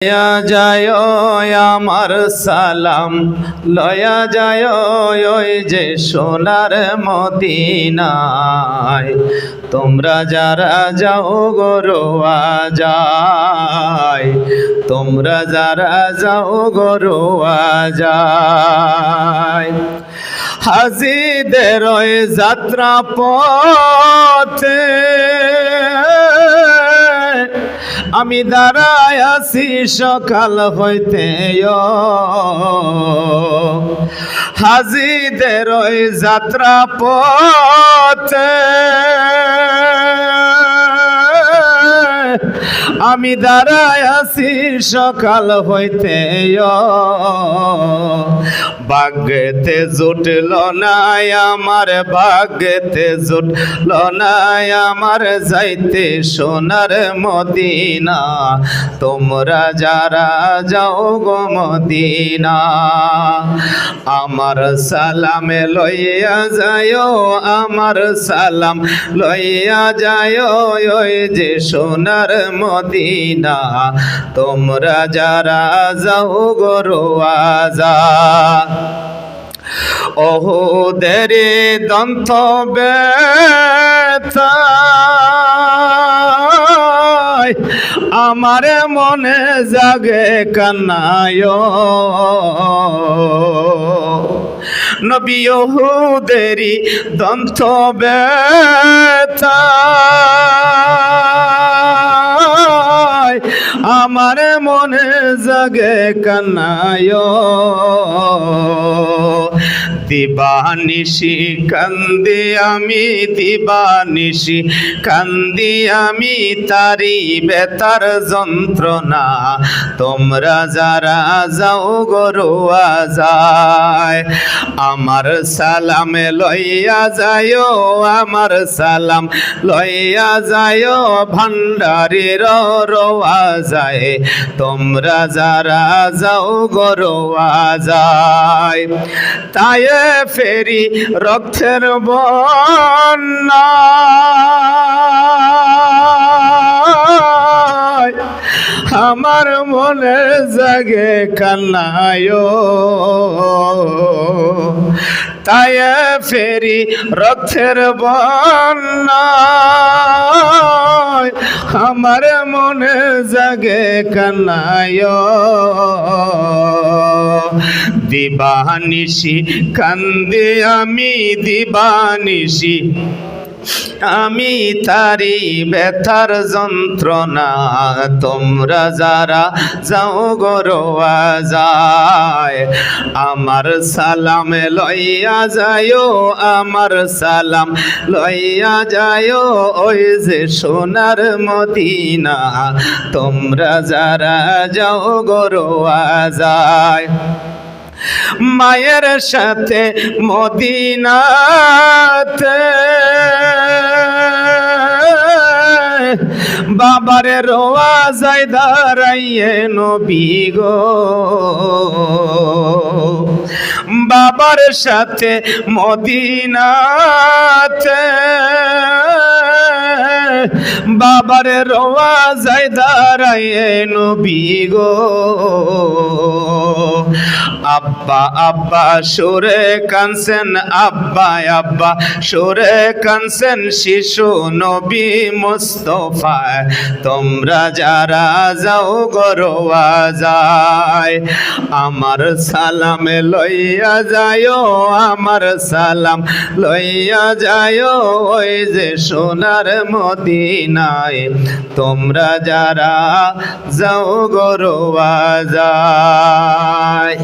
লয়া যায় আমার সালাম, লয়া যায় ওই যে সোনার মদিনায়। তোমরা যারা যাও গরোয়া যায়, তোমরা যারা যাও গরোয়া যায়। হাজিদের যাত্রা পথে আমি দাঁড়ায় আছি সকাল হইতে হাজিদের যাত্রা পথে আমি দাঁড়ায় আছি সকাল হইতে ভাগ্যেতে জুটল নাই, আমার ভাগ্যেতে জুটল নাই, আমার যাইতে সোনার মদিনা। তোমরা যারা যাও গো মদিনা, আমার সালামে লইয়া যায় আমার সালাম লইয়া যায় ওই যে সোনার মদিনা। তোমরা যারা যাও গো রোয়াজা ওহো দেরে দন্ত ব্যথায় আমার মনে জাগে কান্নায়। নবী ওহুদেরি দন্ত ব্যথায় আমার মনে জাগে কান্নায়। দিবানিশি, কান্দি আমি দিবানিশি, কান্দি আমি তারি বেতার যন্ত্রণা। তোমরা যারা যাও গরুয়া যায়, আমার সালাম লইয়া যায় আমার সালাম লইয়া যায় ভান্ডারির রোয়া যায়। তোমরা যারা যাও গরুয়া যায়, তাই ফেরি রক্তের বন্যা। আমার মনে জাগে কান্নায় তাই ফেরি রথের বন্যা আমার মনে জাগে কানায় দিবানিসি কান্দে আমি দিবানিশি। আমি তারি ব্যথার যন্ত্রণা, তোমরা যারা যাও গরোয়া যায়। আমার সালাম লইয়া যায়, আমার সালাম লইয়া যায়, ওই যে সোনার মদিনা, তোমরা যারা যাও গরোয়া যায়। মায়ের সাথে মদিনাতে বাবারে রোয়া যায় দাঁড়াইয়ে নবী গো। বাবার সাথে মদিনাতে বাবার রোয়া যায় দাঁড়াইয়ে নবী গো। আব্বা আব্বা, সুরে কানসেন আব্বা আব্বা, সুরে কানসেন শিশু নবী মুস্তফা তোমরা যারা যাও গরোয়া যায়, আমার সালাম লইয়া যায়, আমার সালাম লইয়া যায়, ওই যে সোনার মদিনায়। তোমরা যারা যাও গরোয়া যায়।